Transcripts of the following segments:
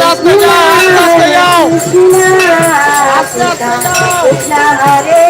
Africa, Africa, Africa, Africa, Africa, Africa, Africa, Africa, Africa,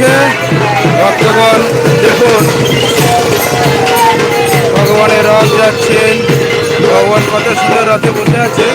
হচ্ছে ভক্তগণ দেখুন। ভগবানের রথ যাচ্ছেন। ভগবান কত সুন্দর রথে বসে আছেন।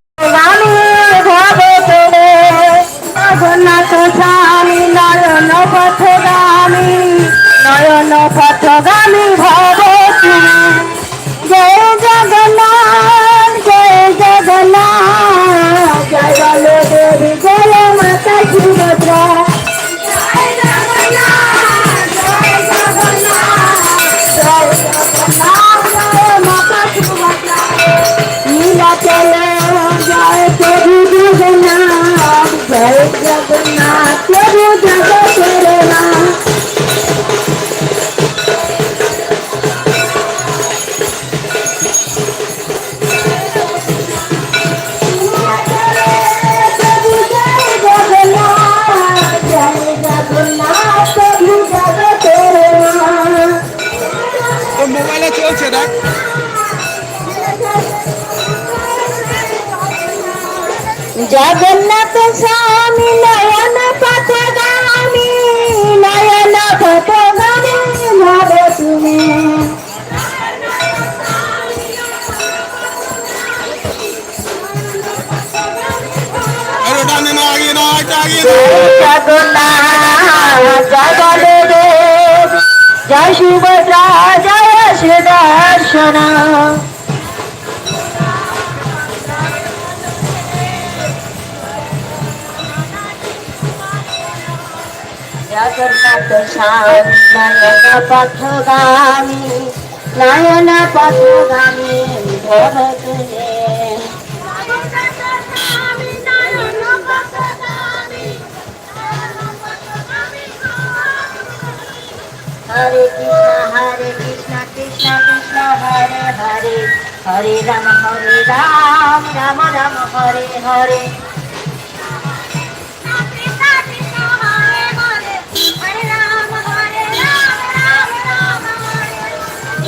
জগন্নাথ স্বামী নয়ন পথগামী নয়ন পথগামী ভাব তুমি। জয় জগন্নাথ জয় বলদেব জয় জগন্নাথ স্বামী নয়ন পথগামী নয়ন পথগামী ভব তুলে Hare Krishna, Hare Krishna, Krishna Krishna, Hare Hare, Hare Rama, Hare Ram, Rama Rama, Hare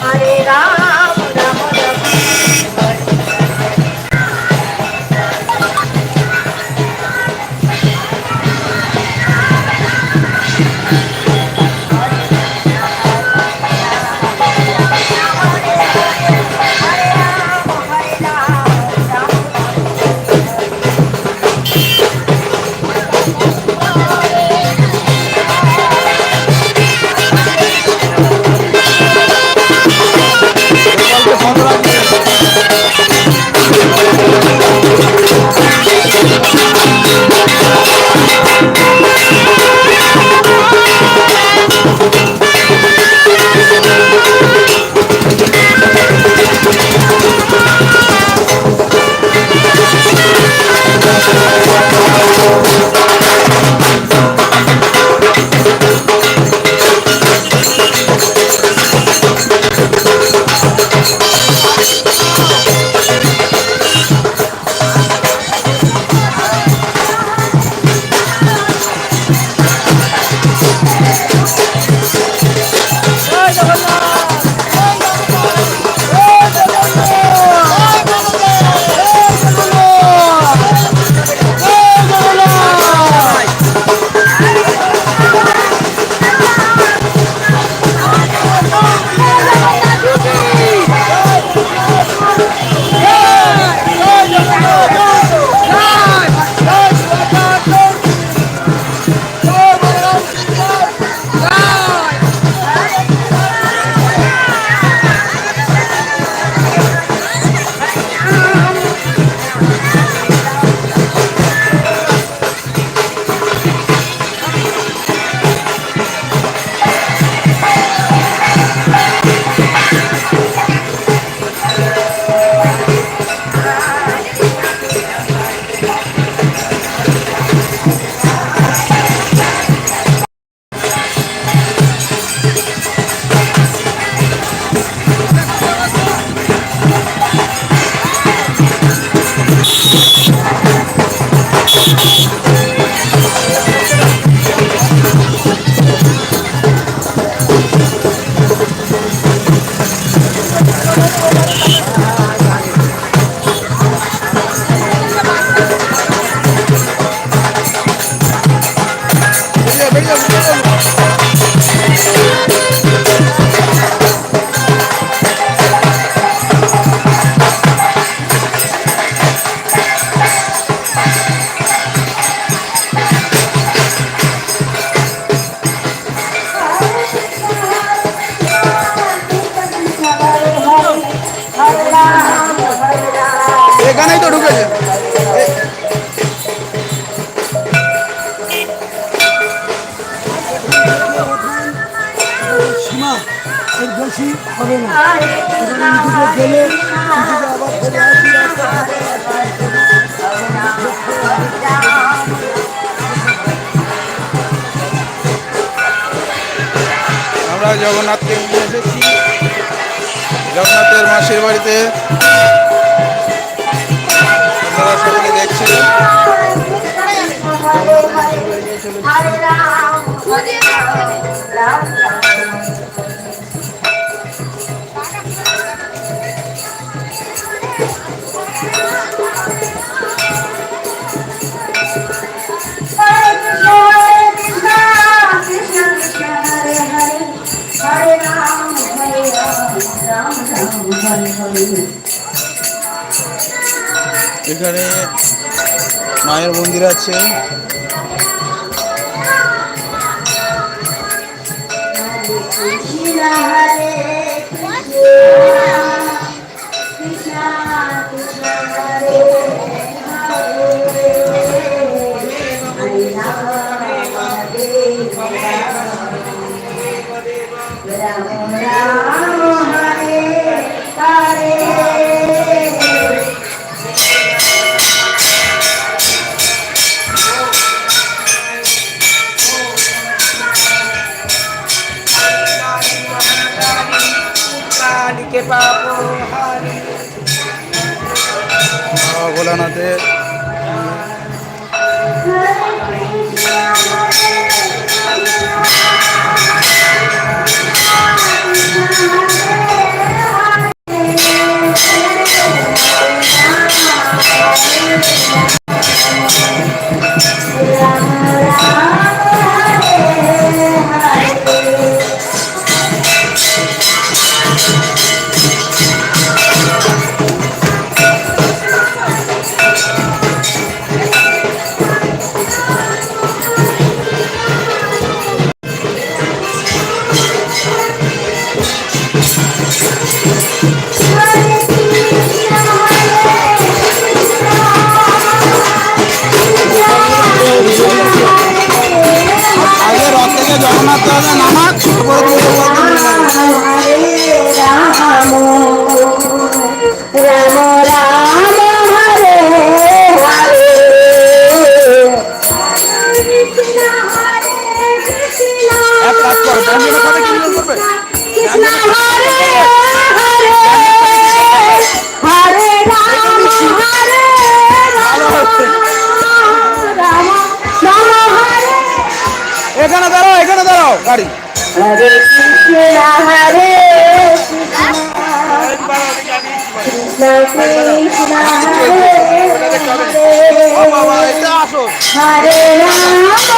Hare Rama, জগন্নাথকে নিয়ে এসেছি। জগন্নাথের মাসির বাড়িতে আপনারা এখানে মায়ের মন্দির আছে। এখানে দাঁড়াও এখানে দাঁড়াও গাড়ি। হরে কৃষ্ণ হরে কৃষ্ণ। হরে হরে রাম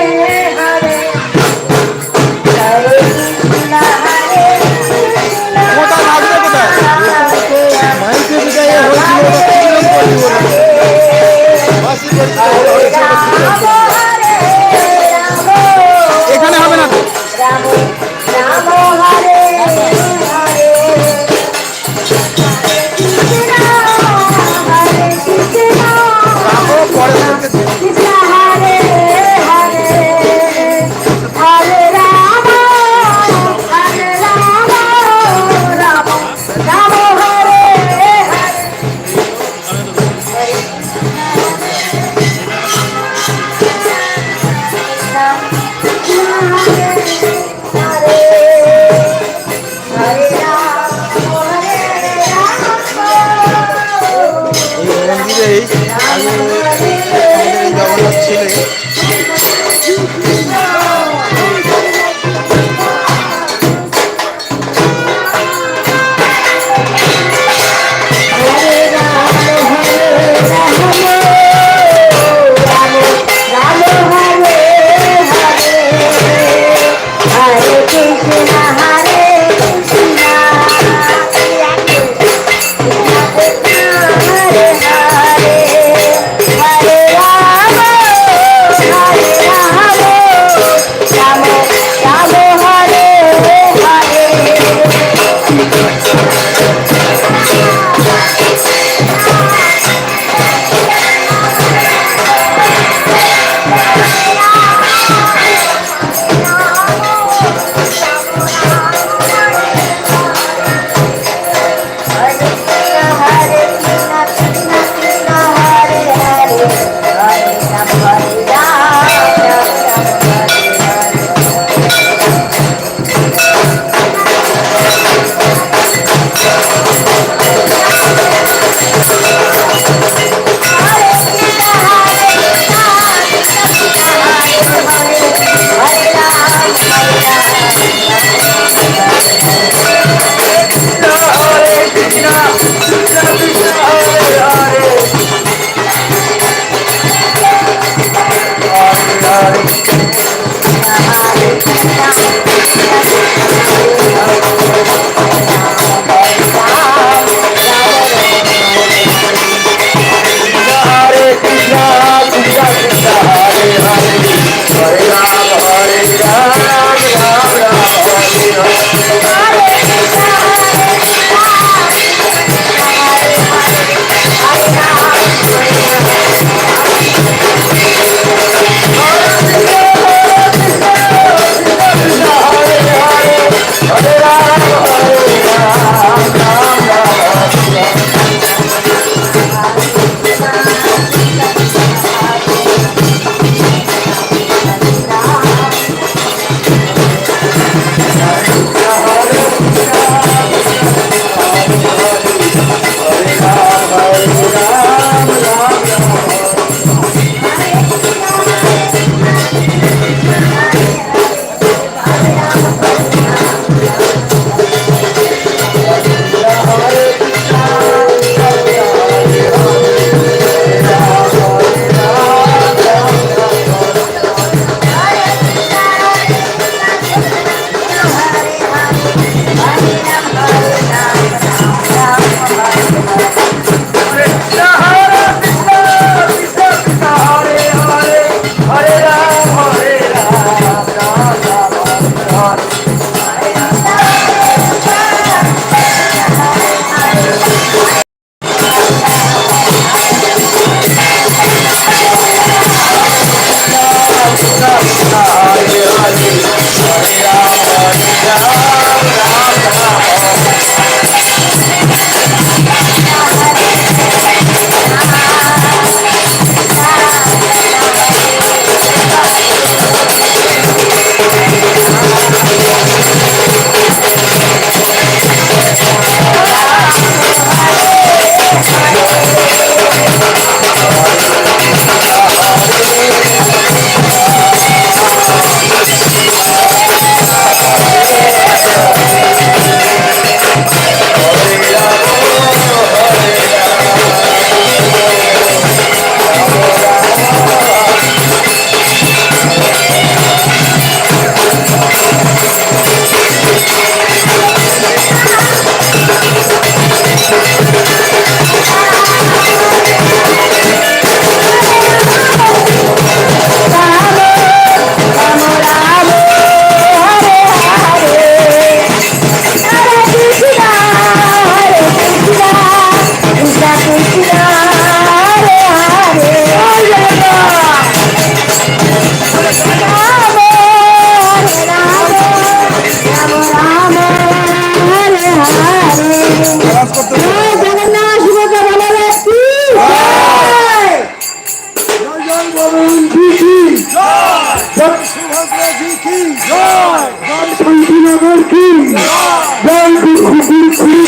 জয় খুকুর খুড়ি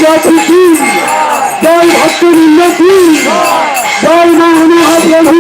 জয় ভক্তবৃন্দ কি? জয় মা অনুহাপ্রভু